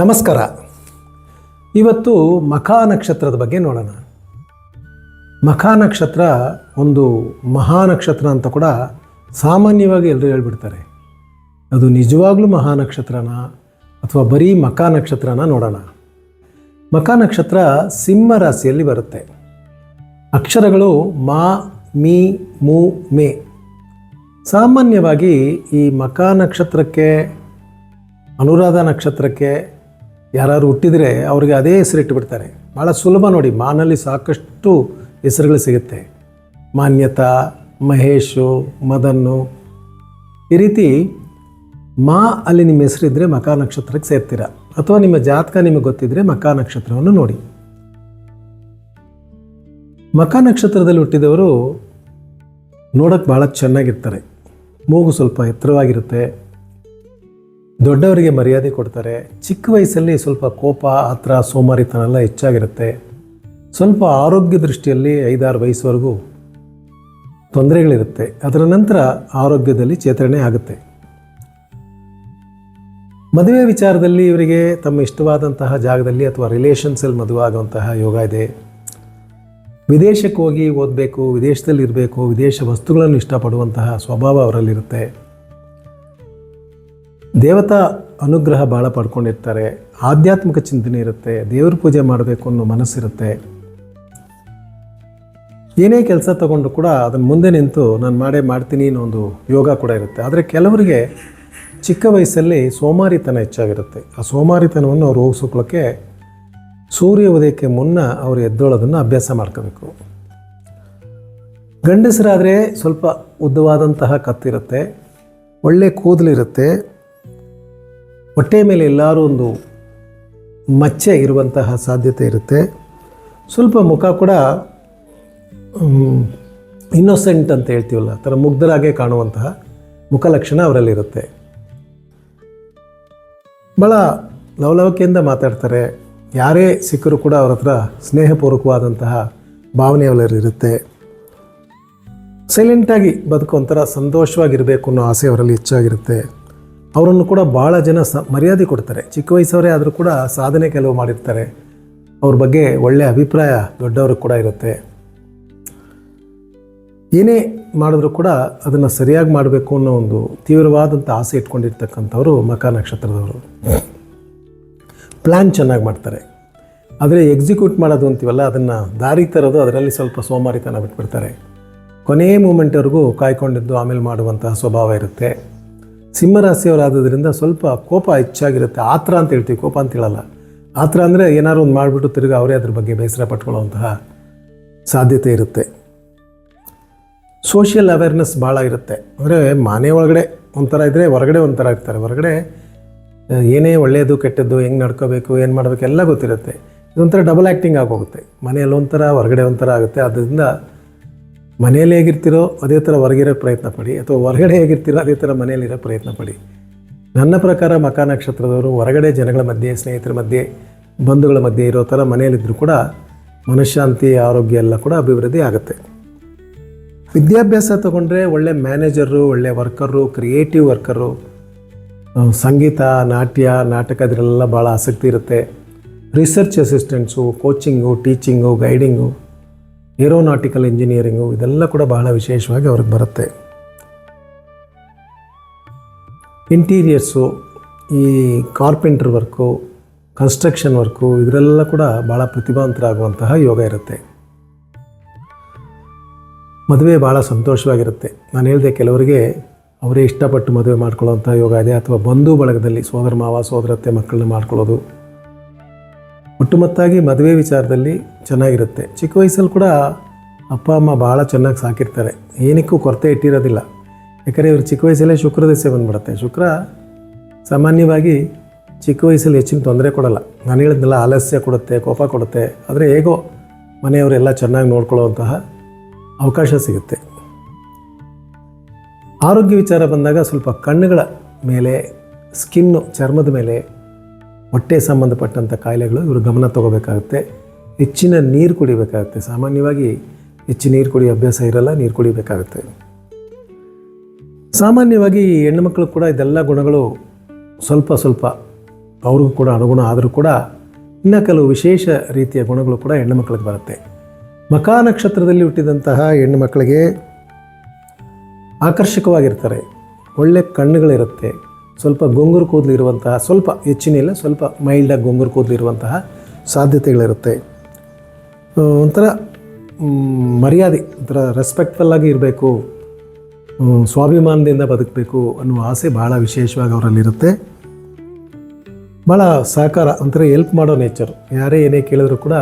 ನಮಸ್ಕಾರ. ಇವತ್ತು ಮಖಾ ನಕ್ಷತ್ರದ ಬಗ್ಗೆ ನೋಡೋಣ. ಮಖಾ ನಕ್ಷತ್ರ ಒಂದು ಮಹಾ ನಕ್ಷತ್ರ ಅಂತ ಕೂಡ ಸಾಮಾನ್ಯವಾಗಿ ಎಲ್ಲರೂ ಹೇಳ್ಬಿಡ್ತಾರೆ. ಅದು ನಿಜವಾಗ್ಲೂ ಮಹಾ ನಕ್ಷತ್ರನ ಅಥವಾ ಬರೀ ಮಖಾ ನಕ್ಷತ್ರನ ನೋಡೋಣ. ಮಖಾ ನಕ್ಷತ್ರ ಸಿಂಹ ರಾಶಿಯಲ್ಲಿ ಬರುತ್ತೆ. ಅಕ್ಷರಗಳು ಮಾ, ಮೀ, ಮೂ, ಮೇ. ಸಾಮಾನ್ಯವಾಗಿ ಈ ಮಖಾ ನಕ್ಷತ್ರಕ್ಕೆ, ಅನುರಾಧ ನಕ್ಷತ್ರಕ್ಕೆ ಯಾರು ಹುಟ್ಟಿದರೆ ಅವ್ರಿಗೆ ಅದೇ ಹೆಸರಿಟ್ಟು ಬಿಡ್ತಾರೆ ಭಾಳ ಸುಲಭ ನೋಡಿ, ಮಾನಲ್ಲಿ ಸಾಕಷ್ಟು ಹೆಸರುಗಳು ಸಿಗುತ್ತೆ. ಮಾನ್ಯತಾ, ಮಹೇಶು, ಮದನ್ನು. ಈ ರೀತಿ ಮಾ ಅಲ್ಲಿ ನಿಮ್ಮ ಹೆಸರಿದ್ದರೆ ಮಕಾ ನಕ್ಷತ್ರಕ್ಕೆ ಸೇರ್ತೀರ. ಅಥವಾ ನಿಮ್ಮ ಜಾತಕ ನಿಮಗೆ ಗೊತ್ತಿದ್ದರೆ ಮಕಾ ನಕ್ಷತ್ರವನ್ನು ನೋಡಿ. ಮಕ ನಕ್ಷತ್ರದಲ್ಲಿ ಹುಟ್ಟಿದವರು ನೋಡೋಕ್ಕೆ ಭಾಳ ಚೆನ್ನಾಗಿರ್ತಾರೆ. ಮೂಗು ಸ್ವಲ್ಪ ಎತ್ತರವಾಗಿರುತ್ತೆ. ದೊಡ್ಡವರಿಗೆ ಮರ್ಯಾದೆ ಕೊಡ್ತಾರೆ. ಚಿಕ್ಕ ವಯಸ್ಸಲ್ಲಿ ಸ್ವಲ್ಪ ಕೋಪ ಆತ್ರ ಸೋಮಾರಿತನ ಎಲ್ಲ ಹೆಚ್ಚಾಗಿರುತ್ತೆ. ಸ್ವಲ್ಪ ಆರೋಗ್ಯ ದೃಷ್ಟಿಯಲ್ಲಿ ಐದಾರು ವಯಸ್ಸುವರೆಗೂ ತೊಂದರೆಗಳಿರುತ್ತೆ. ಅದರ ನಂತರ ಆರೋಗ್ಯದಲ್ಲಿ ಚೇತರಣೆ ಆಗುತ್ತೆ. ಮದುವೆ ವಿಚಾರದಲ್ಲಿ ಇವರಿಗೆ ತಮ್ಮ ಇಷ್ಟವಾದಂತಹ ಜಾಗದಲ್ಲಿ ಅಥವಾ ರಿಲೇಷನ್ಸಲ್ಲಿ ಮದುವೆ ಆಗುವಂತಹ ಯೋಗ ಇದೆ. ವಿದೇಶಕ್ಕೆ ಹೋಗಿ ಓದಬೇಕು ವಿದೇಶದಲ್ಲಿ ಇರಬೇಕು ವಿದೇಶ ವಸ್ತುಗಳನ್ನು ಇಷ್ಟಪಡುವಂತಹ ಸ್ವಭಾವ ಅವರಲ್ಲಿರುತ್ತೆ. ದೇವತಾ ಅನುಗ್ರಹ ಭಾಳ ಪಡ್ಕೊಂಡಿರ್ತಾರೆ. ಆಧ್ಯಾತ್ಮಿಕ ಚಿಂತನೆ ಇರುತ್ತೆ, ದೇವ್ರ ಪೂಜೆ ಮಾಡಬೇಕು ಅನ್ನೋ ಮನಸ್ಸಿರುತ್ತೆ. ಏನೇ ಕೆಲಸ ತಗೊಂಡು ಕೂಡ ಅದನ್ನು ಮುಂದೆ ನಿಂತು ನಾನು ಮಾಡೇ ಮಾಡ್ತೀನಿ ಅನ್ನೋ ಒಂದು ಯೋಗ ಕೂಡ ಇರುತ್ತೆ. ಆದರೆ ಕೆಲವರಿಗೆ ಚಿಕ್ಕ ವಯಸ್ಸಲ್ಲಿ ಸೋಮಾರಿತನ ಹೆಚ್ಚಾಗಿರುತ್ತೆ. ಆ ಸೋಮಾರಿತನವನ್ನು ಅವ್ರು ಹೋಗಿಸ್ಕೊಳ್ಳೋಕ್ಕೆ ಸೂರ್ಯ ಉದಯಕ್ಕೆ ಮುನ್ನ ಅವರು ಎದ್ದೋಳೋದನ್ನು ಅಭ್ಯಾಸ ಮಾಡ್ಕೋಬೇಕು. ಗಂಡಸರಾದರೆ ಸ್ವಲ್ಪ ಉದ್ದವಾದಂತಹ ಕತ್ತಿರುತ್ತೆ, ಒಳ್ಳೆ ಕೂದಲಿರುತ್ತೆ ಹೊಟ್ಟೆ ಮೇಲೆ ಎಲ್ಲರೂ ಒಂದು ಮಚ್ಚೆ ಇರುವಂತಹ ಸಾಧ್ಯತೆ ಇರುತ್ತೆ. ಸ್ವಲ್ಪ ಮುಖ ಕೂಡ ಇನ್ನೊಸೆಂಟ್ ಅಂತ ಹೇಳ್ತೀವಲ್ಲ ಥರ ಮುಗ್ಧರಾಗೆ ಕಾಣುವಂತಹ ಮುಖಲಕ್ಷಣ ಅವರಲ್ಲಿರುತ್ತೆ. ಭಾಳ ಲವಲವಿಕೆಯಿಂದ ಮಾತಾಡ್ತಾರೆ. ಯಾರೇ ಸಿಕ್ಕರೂ ಕೂಡ ಅವ್ರ ಹತ್ರ ಸ್ನೇಹಪೂರ್ವಕವಾದಂತಹ ಭಾವನೆ ಅವರಲ್ಲಿರುತ್ತೆ. ಸೈಲೆಂಟಾಗಿ ಬದುಕು ಒಂಥರ ಸಂತೋಷವಾಗಿರಬೇಕು ಅನ್ನೋ ಆಸೆ ಅವರಲ್ಲಿ ಹೆಚ್ಚಾಗಿರುತ್ತೆ. ಅವರನ್ನು ಕೂಡ ಭಾಳ ಜನ ಸ, ಮರ್ಯಾದೆ ಕೊಡ್ತಾರೆ. ಚಿಕ್ಕ ವಯಸ್ಸವರೇ ಆದರೂ ಕೂಡ ಸಾಧನೆ ಕೆಲವು ಮಾಡಿರ್ತಾರೆ. ಅವ್ರ ಬಗ್ಗೆ ಒಳ್ಳೆಯ ಅಭಿಪ್ರಾಯ ದೊಡ್ಡವರು ಕೂಡ ಇರುತ್ತೆ. ಏನೇ ಮಾಡಿದ್ರೂ ಕೂಡ ಅದನ್ನು ಸರಿಯಾಗಿ ಮಾಡಬೇಕು ಅನ್ನೋ ಒಂದು ತೀವ್ರವಾದಂಥ ಆಸೆ ಇಟ್ಕೊಂಡಿರ್ತಕ್ಕಂಥವ್ರು ಮಕ ನಕ್ಷತ್ರದವರು. ಪ್ಲ್ಯಾನ್ ಚೆನ್ನಾಗಿ ಮಾಡ್ತಾರೆ. ಆದರೆ ಎಕ್ಸಿಕ್ಯೂಟ್ ಮಾಡೋದು ಅಂತೀವಲ್ಲ, ಅದನ್ನು ದಾರಿ ತರೋದು ಅದರಲ್ಲಿ ಸ್ವಲ್ಪ ಸೋಮಾರಿತನ ಬಿಟ್ಬಿಡ್ತಾರೆ. ಕೊನೆಯ ಮೂಮೆಂಟ್ವರೆಗೂ ಕಾಯ್ಕೊಂಡಿದ್ದು ಆಮೇಲೆ ಮಾಡುವಂತಹ ಸ್ವಭಾವ ಇರುತ್ತೆ. ಸಿಂಹರಾಶಿಯವರಾದ್ದರಿಂದ ಸ್ವಲ್ಪ ಕೋಪ ಹೆಚ್ಚಾಗಿರುತ್ತೆ. ಆತ್ರ ಅಂತ ಹೇಳ್ತೀವಿ. ಕೋಪ ಅಂತ ಹೇಳಲ್ಲ. ಆತ್ರ ಅಂದರೆ ಏನಾದ್ರು ಒಂದು ಮಾಡಿಬಿಟ್ಟು ತಿರುಗಿ ಅವರೇ ಅದ್ರ ಬಗ್ಗೆ ಬೇಸರ ಪಟ್ಕೊಳ್ಳುವಂತಹ ಸಾಧ್ಯತೆ ಇರುತ್ತೆ. ಸೋಷಿಯಲ್ ಅವೇರ್ನೆಸ್ ಭಾಳ ಇರುತ್ತೆ. ಅಂದರೆ ಮನೆ ಒಳಗಡೆ ಒಂಥರ ಇದ್ದರೆ ಹೊರಗಡೆ ಒಂಥರ ಇರ್ತಾರೆ. ಹೊರಗಡೆ ಏನೇ ಒಳ್ಳೆಯದು ಕೆಟ್ಟದ್ದು, ಹೆಂಗೆ ನಡ್ಕೋಬೇಕು, ಏನು ಮಾಡಬೇಕು, ಎಲ್ಲ ಗೊತ್ತಿರುತ್ತೆ. ಇದೊಂಥರ ಡಬಲ್ ಆ್ಯಕ್ಟಿಂಗ್ ಆಗೋಗುತ್ತೆ. ಮನೆಯಲ್ಲಿ ಒಂಥರ, ಹೊರಗಡೆ ಒಂಥರ ಆಗುತ್ತೆ. ಅದರಿಂದ ಮನೆಯಲ್ಲಿ ಹೇಗಿರ್ತೀರೋ ಅದೇ ಥರ ಹೊರಗಿರೋ ಪ್ರಯತ್ನ ಪಡಿ ಅಥವಾ ಹೊರಗಡೆ ಹೇಗಿರ್ತೀರೋ ಅದೇ ಥರ ಮನೆಯಲ್ಲಿರೋ ಪ್ರಯತ್ನ ಪಡಿ. ನನ್ನ ಪ್ರಕಾರ ಮಕ ನಕ್ಷತ್ರದವರು ಹೊರಗಡೆ ಜನಗಳ ಮಧ್ಯೆ, ಸ್ನೇಹಿತರ ಮಧ್ಯೆ, ಬಂಧುಗಳ ಮಧ್ಯೆ ಇರೋ ಥರ ಮನೆಯಲ್ಲಿದ್ದರೂ ಕೂಡ ಮನಃಶಾಂತಿ, ಆರೋಗ್ಯ ಎಲ್ಲ ಕೂಡ ಅಭಿವೃದ್ಧಿ ಆಗುತ್ತೆ. ವಿದ್ಯಾಭ್ಯಾಸ ತಗೊಂಡ್ರೆ ಒಳ್ಳೆ ಮ್ಯಾನೇಜರು, ಒಳ್ಳೆ ವರ್ಕರು, ಕ್ರಿಯೇಟಿವ್ ವರ್ಕರು ಸಂಗೀತ, ನಾಟ್ಯ, ನಾಟಕ ಇದರೆಲ್ಲ ಭಾಳ ಆಸಕ್ತಿ ಇರುತ್ತೆ. Research assistants, coaching, teaching, guiding aeronautical engineering ಇದೆಲ್ಲ ಕೂಡ ಬಹಳ ವಿಶೇಷವಾಗಿ ಅವ್ರಿಗೆ ಬರುತ್ತೆ. ಇಂಟೀರಿಯರ್ಸು, ಈ ಕಾರ್ಪೆಂಟ್ರ್ ವರ್ಕು, ಕನ್ಸ್ಟ್ರಕ್ಷನ್ ವರ್ಕು ಇದರೆಲ್ಲ ಕೂಡ ಭಾಳ ಪ್ರತಿಭಾವಂತರಾಗುವಂತಹ ಯೋಗ ಇರುತ್ತೆ. ಮದುವೆ ಭಾಳ ಸಂತೋಷವಾಗಿರುತ್ತೆ. ನಾನು ಹೇಳಿದೆ ಕೆಲವರಿಗೆ ಅವರೇ ಇಷ್ಟಪಟ್ಟು ಮದುವೆ ಮಾಡ್ಕೊಳ್ಳೋವಂಥ ಯೋಗ ಇದೆ, ಅಥವಾ ಬಂಧು ಬಳಗದಲ್ಲಿ ಸೋದರ ಮಾವ, ಸೋದರತ್ತೆ ಮಕ್ಕಳನ್ನ ಮಾಡ್ಕೊಳ್ಳೋದು. ಒಟ್ಟುಮೊತ್ತಾಗಿ ಮದುವೆ ವಿಚಾರದಲ್ಲಿ ಚೆನ್ನಾಗಿರುತ್ತೆ. ಚಿಕ್ಕ ವಯಸ್ಸಲ್ಲಿ ಕೂಡ ಅಪ್ಪ, ಅಮ್ಮ ಭಾಳ ಚೆನ್ನಾಗಿ ಸಾಕಿರ್ತಾರೆ. ಏನಕ್ಕೂ ಕೊರತೆ ಇಟ್ಟಿರೋದಿಲ್ಲ. ಯಾಕಂದರೆ ಇವರು ಚಿಕ್ಕ ವಯಸ್ಸಲ್ಲೇ ಶುಕ್ರ ದಿವಸ ಬಂದ್ಬಿಡುತ್ತೆ. ಶುಕ್ರ ಸಾಮಾನ್ಯವಾಗಿ ಚಿಕ್ಕ ವಯಸ್ಸಲ್ಲಿ ಹೆಚ್ಚಿನ ತೊಂದರೆ ಕೊಡಲ್ಲ. ನಾನು ಹೇಳಿದ್ನಲ್ಲ, ಆಲಸ್ಯ ಕೊಡುತ್ತೆ, ಕೋಪ ಕೊಡುತ್ತೆ. ಆದರೆ ಹೇಗೋ ಮನೆಯವರೆಲ್ಲ ಚೆನ್ನಾಗಿ ನೋಡ್ಕೊಳ್ಳುವಂತಹ ಅವಕಾಶ ಸಿಗುತ್ತೆ. ಆರೋಗ್ಯ ವಿಚಾರ ಬಂದಾಗ ಸ್ವಲ್ಪ ಕಣ್ಣುಗಳ ಮೇಲೆ, ಸ್ಕಿನ್ನು ಚರ್ಮದ ಮೇಲೆ ಹೊಟ್ಟೆ ಸಂಬಂಧಪಟ್ಟಂಥ ಕಾಯಿಲೆಗಳು ಇವರು ಗಮನ ತಗೋಬೇಕಾಗುತ್ತೆ. ಹೆಚ್ಚಿನ ನೀರು ಕುಡಿಬೇಕಾಗುತ್ತೆ. ಸಾಮಾನ್ಯವಾಗಿ ಹೆಚ್ಚು ನೀರು ಕುಡಿಯೋ ಅಭ್ಯಾಸ ಇರಲ್ಲ, ನೀರು ಕುಡಿಬೇಕಾಗುತ್ತೆ. ಸಾಮಾನ್ಯವಾಗಿ ಹೆಣ್ಣುಮಕ್ಕಳು ಕೂಡ ಇದೆಲ್ಲ ಗುಣಗಳು ಸ್ವಲ್ಪ ಸ್ವಲ್ಪ ಅವ್ರಿಗೂ ಕೂಡ ಅನುಗುಣ ಆದರೂ ಕೂಡ ಇನ್ನು ಕೆಲವು ವಿಶೇಷ ರೀತಿಯ ಗುಣಗಳು ಕೂಡ ಹೆಣ್ಣು ಮಕ್ಕಳಿಗೆ ಬರುತ್ತೆ. ಮಕಾ ನಕ್ಷತ್ರದಲ್ಲಿ ಹುಟ್ಟಿದಂತಹ ಹೆಣ್ಣು ಮಕ್ಕಳಿಗೆ ಆಕರ್ಷಕವಾಗಿರ್ತಾರೆ. ಒಳ್ಳೆ ಕಣ್ಣುಗಳಿರುತ್ತೆ. ಸ್ವಲ್ಪ ಗೊಂಗುರು ಕೂದಲು ಇರುವಂತಹ ಸ್ವಲ್ಪ ಹೆಚ್ಚಿನಿಲ್ಲ ಸ್ವಲ್ಪ ಮೈಲ್ಡಾಗಿ ಗೊಂಗುರು ಕೂದಲು ಇರುವಂತಹ ಸಾಧ್ಯತೆಗಳಿರುತ್ತೆ ಒಂಥರ ಮರ್ಯಾದೆ, ಒಂಥರ ರೆಸ್ಪೆಕ್ಟ್ಫುಲ್ ಆಗಿ ಇರಬೇಕು ಸ್ವಾಭಿಮಾನದಿಂದ ಬದುಕಬೇಕು ಅನ್ನುವ ಆಸೆ ಭಾಳ ವಿಶೇಷವಾಗಿ ಅವರಲ್ಲಿರುತ್ತೆ. ಭಾಳ ಸಹಕಾರ, ಒಂಥರ ಹೆಲ್ಪ್ ಮಾಡೋ ನೇಚರ್ ಯಾರೇ ಏನೇ ಕೇಳಿದ್ರು ಕೂಡ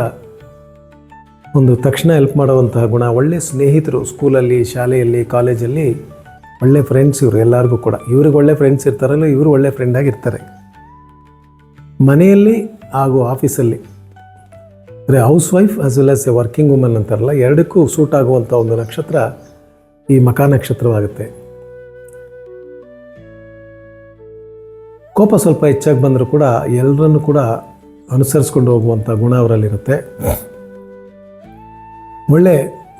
ಒಂದು ತಕ್ಷಣ ಹೆಲ್ಪ್ ಮಾಡುವಂತಹ ಗುಣ. ಒಳ್ಳೆ ಸ್ನೇಹಿತರು ಸ್ಕೂಲಲ್ಲಿ ಶಾಲೆಯಲ್ಲಿ ಕಾಲೇಜಲ್ಲಿ ಒಳ್ಳೆ ಫ್ರೆಂಡ್ಸ್ ಇವರು ಎಲ್ಲರಿಗೂ ಕೂಡ. ಇವ್ರಿಗೆ ಒಳ್ಳೆ ಫ್ರೆಂಡ್ಸ್ ಇರ್ತಾರಲ್ಲ, ಇವರು ಒಳ್ಳೆ ಫ್ರೆಂಡಾಗಿ ಇರ್ತಾರೆ ಮನೆಯಲ್ಲಿ ಹಾಗೂ ಆಫೀಸಲ್ಲಿ ಅಂದರೆ housewife as well as a working woman ಅಂತಾರಲ್ಲ, ಎರಡಕ್ಕೂ ಸೂಟ್ ಆಗುವಂಥ ಒಂದು ನಕ್ಷತ್ರ ಈ ಮಕಾ ನಕ್ಷತ್ರವಾಗುತ್ತೆ. ಕೋಪ ಸ್ವಲ್ಪ ಹೆಚ್ಚಾಗಿ ಬಂದರೂ ಕೂಡ ಎಲ್ಲರನ್ನು ಕೂಡ ಅನುಸರಿಸ್ಕೊಂಡು ಹೋಗುವಂಥ ಗುಣ ಅವರಲ್ಲಿರುತ್ತೆ. ಒಳ್ಳೆ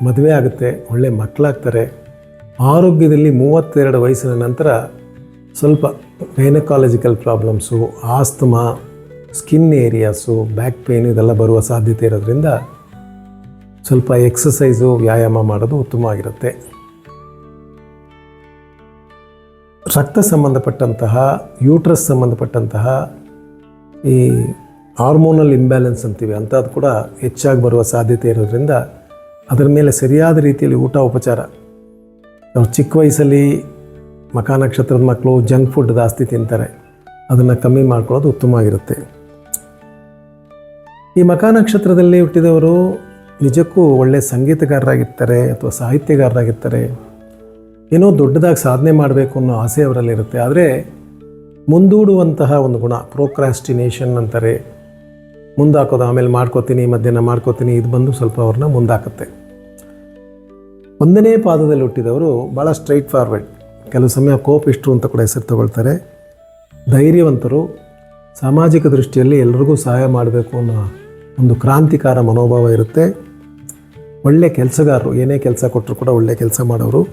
ಮದುವೆ ಆಗುತ್ತೆ, ಒಳ್ಳೆ ಮಕ್ಕಳಾಗ್ತಾರೆ ಆರೋಗ್ಯದಲ್ಲಿ ಮೂವತ್ತೆರಡು ವಯಸ್ಸಿನ ನಂತರ ಸ್ವಲ್ಪ gynaecological problems asthma skin areas back pain ಇದೆಲ್ಲ ಬರುವ ಸಾಧ್ಯತೆ ಇರೋದ್ರಿಂದ ಸ್ವಲ್ಪ ಎಕ್ಸಸೈಸು ವ್ಯಾಯಾಮ ಮಾಡೋದು ಉತ್ತಮವಾಗಿರುತ್ತೆ ರಕ್ತ ಸಂಬಂಧಪಟ್ಟಂತಹ ಯೂಟ್ರಸ್ ಸಂಬಂಧಪಟ್ಟಂತಹ ಈ ಹಾರ್ಮೋನಲ್ ಇಂಬ್ಯಾಲೆನ್ಸ್ ಅಂತೀವಿ, ಅಂಥದ್ದು ಕೂಡ ಹೆಚ್ಚಾಗಿ ಬರುವ ಸಾಧ್ಯತೆ ಇರೋದ್ರಿಂದ ಅದರ ಮೇಲೆ ಸರಿಯಾದ ರೀತಿಯಲ್ಲಿ ಊಟ ಉಪಚಾರ ಅವ್ರು ಚಿಕ್ಕ ವಯಸ್ಸಲ್ಲಿ ಮಕಾ ನಕ್ಷತ್ರದ ಮಕ್ಕಳು ಜಂಕ್ ಫುಡ್ ಜಾಸ್ತಿ ತಿಂತಾರೆ. ಅದನ್ನು ಕಮ್ಮಿ ಮಾಡ್ಕೊಳ್ಳೋದು ಉತ್ತಮ ಆಗಿರುತ್ತೆ. ಈ ಮಕಾ ನಕ್ಷತ್ರದಲ್ಲಿ ಹುಟ್ಟಿದವರು ನಿಜಕ್ಕೂ ಒಳ್ಳೆಯ ಸಂಗೀತಗಾರರಾಗಿರ್ತಾರೆ ಅಥವಾ ಸಾಹಿತ್ಯಗಾರರಾಗಿರ್ತಾರೆ. ಏನೋ ದೊಡ್ಡದಾಗಿ ಸಾಧನೆ ಮಾಡಬೇಕು ಅನ್ನೋ ಆಸೆ ಅವರಲ್ಲಿರುತ್ತೆ. ಆದರೆ ಮುಂದೂಡುವಂತಹ ಒಂದು ಗುಣ ಪ್ರೋಕ್ರಾಸ್ಟಿನೇಷನ್ ಅಂತಾರೆ. ಮುಂದಾಕೋದು, ಆಮೇಲೆ ಮಾಡ್ಕೋತೀನಿ, ಮಧ್ಯಾಹ್ನ ಮಾಡ್ಕೋತೀನಿ, ಇದು ಬಂದು ಸ್ವಲ್ಪ ಅವ್ರನ್ನ ಮುಂದಾಕತ್ತೆ. ಒಂದನೇ ಪಾದದಲ್ಲಿ ಹುಟ್ಟಿದವರು ಭಾಳ ಸ್ಟ್ರೈಟ್ ಫಾರ್ವರ್ಡ್ ಕೆಲವು ಸಮಯ ಕೋಪಿಷ್ಟ್ರು ಅಂತ ಕೂಡ ಹೆಸರು ತಗೊಳ್ತಾರೆ. ಧೈರ್ಯವಂತರು ಸಾಮಾಜಿಕ ದೃಷ್ಟಿಯಲ್ಲಿ ಎಲ್ರಿಗೂ ಸಹಾಯ ಮಾಡಬೇಕು ಅನ್ನೋ ಒಂದು ಕ್ರಾಂತಿಕಾರ ಮನೋಭಾವ ಇರುತ್ತೆ. ಒಳ್ಳೆ ಕೆಲಸಗಾರರು, ಏನೇ ಕೆಲಸ ಕೊಟ್ಟರು ಕೂಡ ಒಳ್ಳೆ ಕೆಲಸ ಮಾಡೋರು.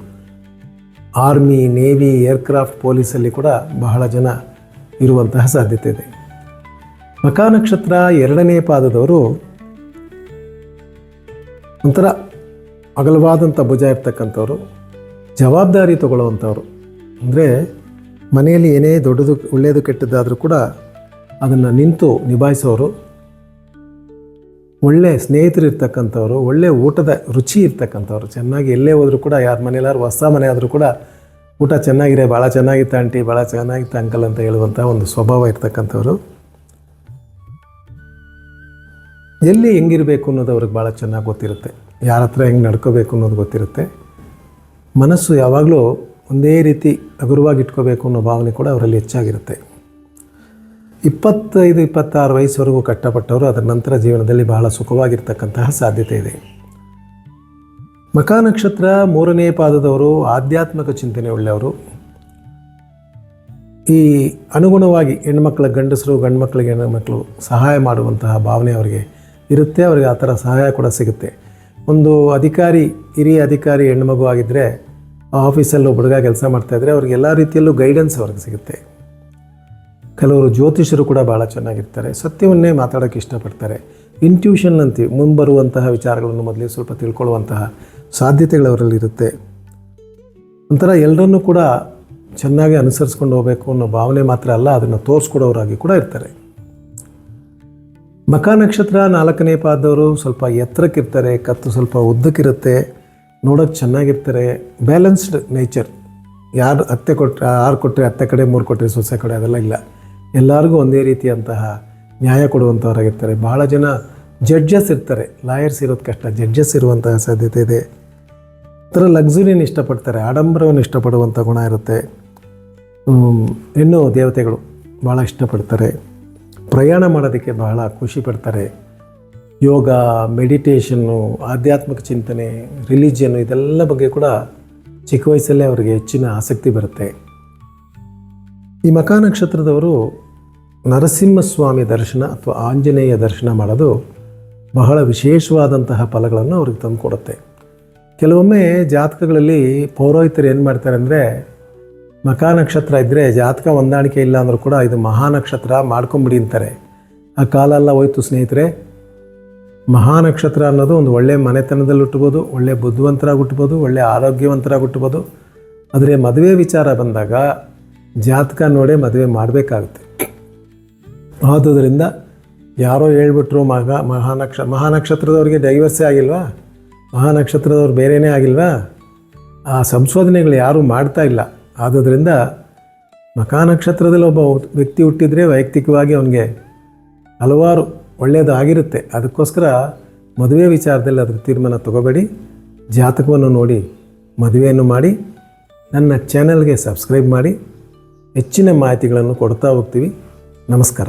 ಆರ್ಮಿ ನೇವಿ ಏರ್ಕ್ರಾಫ್ಟ್ ಪೊಲೀಸಲ್ಲಿ ಕೂಡ ಬಹಳ ಜನ ಇರುವಂತಹ ಸಾಧ್ಯತೆ ಇದೆ. ಮಕಾ ನಕ್ಷತ್ರ ಎರಡನೇ ಪಾದದವರು ಒಂಥರ ಅಗಲವಾದಂಥ ಭುಜ ಇರ್ತಕ್ಕಂಥವ್ರು, ಜವಾಬ್ದಾರಿ ತಗೊಳ್ಳುವಂಥವ್ರು. ಅಂದರೆ ಮನೆಯಲ್ಲಿ ಏನೇ ದೊಡ್ಡದು, ಒಳ್ಳೆಯದು ಕೆಟ್ಟದ್ದಾದರೂ ಕೂಡ ಅದನ್ನು ನಿಂತು ನಿಭಾಯಿಸೋರು, ಒಳ್ಳೆ ಸ್ನೇಹಿತರು ಇರ್ತಕ್ಕಂಥವ್ರು, ಒಳ್ಳೆ ಊಟದ ರುಚಿ ಇರ್ತಕ್ಕಂಥವ್ರು. ಚೆನ್ನಾಗಿ ಎಲ್ಲೇ ಹೋದರೂ ಕೂಡ, ಯಾರ ಮನೆಯಲ್ಲಾರು ಹೊಸ ಮನೆ ಆದರೂ ಕೂಡ, ಊಟ ಚೆನ್ನಾಗಿದೆ, ಭಾಳ ಚೆನ್ನಾಗಿತ್ತು ಆಂಟಿ, ಭಾಳ ಚೆನ್ನಾಗಿತ್ತು ಅಂಕಲ್ ಅಂತ ಹೇಳುವಂಥ ಒಂದು ಸ್ವಭಾವ ಇರ್ತಕ್ಕಂಥವ್ರು. ಎಲ್ಲಿ ಹೆಂಗಿರಬೇಕು ಅನ್ನೋದು ಅವ್ರಿಗೆ ಭಾಳ ಚೆನ್ನಾಗಿ ಗೊತ್ತಿರುತ್ತೆ. ಯಾರ ಹತ್ರ ಹೆಂಗೆ ನಡ್ಕೋಬೇಕು ಅನ್ನೋದು ಗೊತ್ತಿರುತ್ತೆ. ಮನಸ್ಸು ಯಾವಾಗಲೂ ಒಂದೇ ರೀತಿ ಹಗುರವಾಗಿ ಇಟ್ಕೋಬೇಕು ಅನ್ನೋ ಭಾವನೆ ಕೂಡ ಅವರಲ್ಲಿ ಹೆಚ್ಚಾಗಿರುತ್ತೆ. ಇಪ್ಪತ್ತೈದು, ಇಪ್ಪತ್ತಾರು ವಯಸ್ಸುವರೆಗೂ ಕಷ್ಟಪಟ್ಟವರು ಅದರ ನಂತರ ಜೀವನದಲ್ಲಿ ಬಹಳ ಸುಖವಾಗಿರ್ತಕ್ಕಂತಹ ಸಾಧ್ಯತೆ ಇದೆ. ಮಕಾ ನಕ್ಷತ್ರ ಮೂರನೇ ಪಾದದವರು ಆಧ್ಯಾತ್ಮಿಕ ಚಿಂತನೆ ಉಳ್ಳವರು ಈ ಅನುಗುಣವಾಗಿ ಹೆಣ್ಮಕ್ಳ ಗಂಡಸರು ಗಂಡು ಮಕ್ಕಳಿಗೆ ಹೆಣ್ಮಕ್ಳು ಸಹಾಯ ಮಾಡುವಂತಹ ಭಾವನೆ ಅವರಿಗೆ ಇರುತ್ತೆ, ಅವರಿಗೆ ಆ ಥರ ಸಹಾಯ ಕೂಡ ಸಿಗುತ್ತೆ. ಒಂದು ಅಧಿಕಾರಿ, ಹಿರಿಯ ಅಧಿಕಾರಿ ಹೆಣ್ಮಗು ಆಗಿದ್ದರೆ ಆ ಹುಡುಗ ಕೆಲಸ ಮಾಡ್ತಾಯಿದ್ರೆ ಅವ್ರಿಗೆ ಎಲ್ಲ ರೀತಿಯಲ್ಲೂ ಗೈಡೆನ್ಸ್ ಅವ್ರಿಗೆ ಸಿಗುತ್ತೆ. ಕೆಲವರು ಜ್ಯೋತಿಷರು ಕೂಡ ಭಾಳ ಚೆನ್ನಾಗಿರ್ತಾರೆ. ಸತ್ಯವನ್ನೇ ಮಾತಾಡೋಕ್ಕೆ ಇಷ್ಟಪಡ್ತಾರೆ. ಇಂಟ್ಯೂಷನ್ ಅಂತೀವಿ ಮುಂಬರುವಂತಹ ವಿಚಾರಗಳನ್ನು ಮೊದಲೇ ಸ್ವಲ್ಪ ತಿಳ್ಕೊಳ್ಳುವಂತಹ ಸಾಧ್ಯತೆಗಳು ಅವರಲ್ಲಿರುತ್ತೆ ಒಂಥರ ಎಲ್ಲರನ್ನೂ ಕೂಡ ಚೆನ್ನಾಗಿ ಅನುಸರಿಸ್ಕೊಂಡು ಹೋಗಬೇಕು ಅನ್ನೋ ಭಾವನೆ ಮಾತ್ರ ಅಲ್ಲ, ಅದನ್ನು ತೋರಿಸ್ಕೊಡೋರಾಗಿ ಕೂಡ ಇರ್ತಾರೆ. ಮಕಾ ನಕ್ಷತ್ರ ನಾಲ್ಕನೇ ಪಾದವರು ಸ್ವಲ್ಪ ಎತ್ತರಕ್ಕಿರ್ತಾರೆ, ಕತ್ತು ಸ್ವಲ್ಪ ಉದ್ದಕ್ಕಿರುತ್ತೆ ನೋಡೋಕ್ಕೆ ಚೆನ್ನಾಗಿರ್ತಾರೆ. ಬ್ಯಾಲೆನ್ಸ್ಡ್ ನೇಚರ್ ಯಾರು ಅತ್ತೆ ಕೊಟ್ಟರೆ ಆರು ಕೊಟ್ಟರೆ ಅತ್ತೆ ಕಡೆ, ಮೂರು ಕೊಟ್ಟರೆ ಸೊಸೆ ಕಡೆ, ಅದೆಲ್ಲ ಇಲ್ಲ. ಎಲ್ಲರಿಗೂ ಒಂದೇ ರೀತಿಯಂತಹ ನ್ಯಾಯ ಕೊಡುವಂಥವರಾಗಿರ್ತಾರೆ ಭಾಳ ಜನ ಜಡ್ಜಸ್ ಇರ್ತಾರೆ. ಲಾಯರ್ಸ್ ಇರೋದು ಕಷ್ಟ. ಜಡ್ಜಸ್ ಇರುವಂತಹ ಸಾಧ್ಯತೆ ಇದೆ. ಥರ ಲಗ್ಸುರಿನ ಇಷ್ಟಪಡ್ತಾರೆ. ಆಡಂಬರವನ್ನು ಇಷ್ಟಪಡುವಂಥ ಗುಣ ಇರುತ್ತೆ. ಹೆಣ್ಣು ದೇವತೆಗಳು ಭಾಳ ಇಷ್ಟಪಡ್ತಾರೆ. ಪ್ರಯಾಣ ಮಾಡೋದಕ್ಕೆ ಬಹಳ ಖುಷಿ ಪಡ್ತಾರೆ. ಯೋಗ, ಮೆಡಿಟೇಷನ್ನು, ಆಧ್ಯಾತ್ಮಿಕ ಚಿಂತನೆ ರಿಲಿಜಿಯನ್ನು ಇದೆಲ್ಲ ಬಗ್ಗೆ ಕೂಡ ಚಿಕ್ಕ ವಯಸ್ಸಲ್ಲೇ ಅವರಿಗೆ ಹೆಚ್ಚಿನ ಆಸಕ್ತಿ ಬರುತ್ತೆ. ಈ ಮಕಾ ನಕ್ಷತ್ರದವರು ನರಸಿಂಹಸ್ವಾಮಿ ದರ್ಶನ ಅಥವಾ ಆಂಜನೇಯ ದರ್ಶನ ಮಾಡೋದು ಬಹಳ ವಿಶೇಷವಾದಂತಹ ಫಲಗಳನ್ನು ಅವ್ರಿಗೆ ತಂದುಕೊಡುತ್ತೆ. ಕೆಲವೊಮ್ಮೆ ಜಾತಕಗಳಲ್ಲಿ ಪೌರೋಹಿತರು ಏನು ಮಾಡ್ತಾರೆ ಅಂದರೆ ಮಕ ನಕ್ಷತ್ರ ಇದ್ದರೆ ಜಾತಕ ಹೊಂದಾಣಿಕೆ ಇಲ್ಲ ಅಂದರೂ ಕೂಡ ಇದು ಮಹಾನಕ್ಷತ್ರ ಮಾಡ್ಕೊಂಬಿಡಿ ಅಂತಾರೆ. ಆ ಕಾಲೆಲ್ಲ ಹೋಯ್ತು ಸ್ನೇಹಿತರೆ. ಮಹಾನಕ್ಷತ್ರ ಅನ್ನೋದು ಒಂದು ಒಳ್ಳೆ ಮನೆತನದಲ್ಲಿ ಹುಟ್ಟಬೋದು ಒಳ್ಳೆ ಬುದ್ಧಿವಂತರಾಗಿ ಹುಟ್ಬೋದು ಒಳ್ಳೆ ಆರೋಗ್ಯವಂತರಾಗಿ ಹುಟ್ಬೋದು ಆದರೆ ಮದುವೆ ವಿಚಾರ ಬಂದಾಗ ಜಾತಕ ನೋಡೇ ಮದುವೆ ಮಾಡಬೇಕಾಗುತ್ತೆ. ಆದುದರಿಂದ ಯಾರೋ ಹೇಳ್ಬಿಟ್ರು ಮಗ, ಮಹಾನಕ್ಷ, ಮಹಾನಕ್ಷತ್ರದವ್ರಿಗೆ ಡೈವರ್ಸೇ ಆಗಿಲ್ವಾ? ಮಹಾನಕ್ಷತ್ರದವ್ರು ಬೇರೆಯೇ ಆಗಿಲ್ವಾ? ಆ ಸಂಶೋಧನೆಗಳು ಯಾರೂ ಮಾಡ್ತಾ ಇಲ್ಲ. ಆದುದರಿಂದ ಮಕಾ ನಕ್ಷತ್ರದಲ್ಲಿ ಒಬ್ಬ ವ್ಯಕ್ತಿ ಹುಟ್ಟಿದರೆ ವೈಯಕ್ತಿಕವಾಗಿ ಅವನಿಗೆ ಹಲವಾರು ಒಳ್ಳೆಯದು ಆಗಿರುತ್ತೆ ಅದಕ್ಕೋಸ್ಕರ ಮದುವೆ ವಿಚಾರದಲ್ಲಿ ಅದರ ತೀರ್ಮಾನ ತಗೋಬೇಡಿ. ಜಾತಕವನ್ನು ನೋಡಿ ಮದುವೆಯನ್ನು ಮಾಡಿ, ನನ್ನ ಚಾನಲ್ಗೆ ಸಬ್ಸ್ಕ್ರೈಬ್ ಮಾಡಿ, ಹೆಚ್ಚಿನ ಮಾಹಿತಿಗಳನ್ನು ಕೊಡ್ತಾ ಹೋಗ್ತೀವಿ. ನಮಸ್ಕಾರ.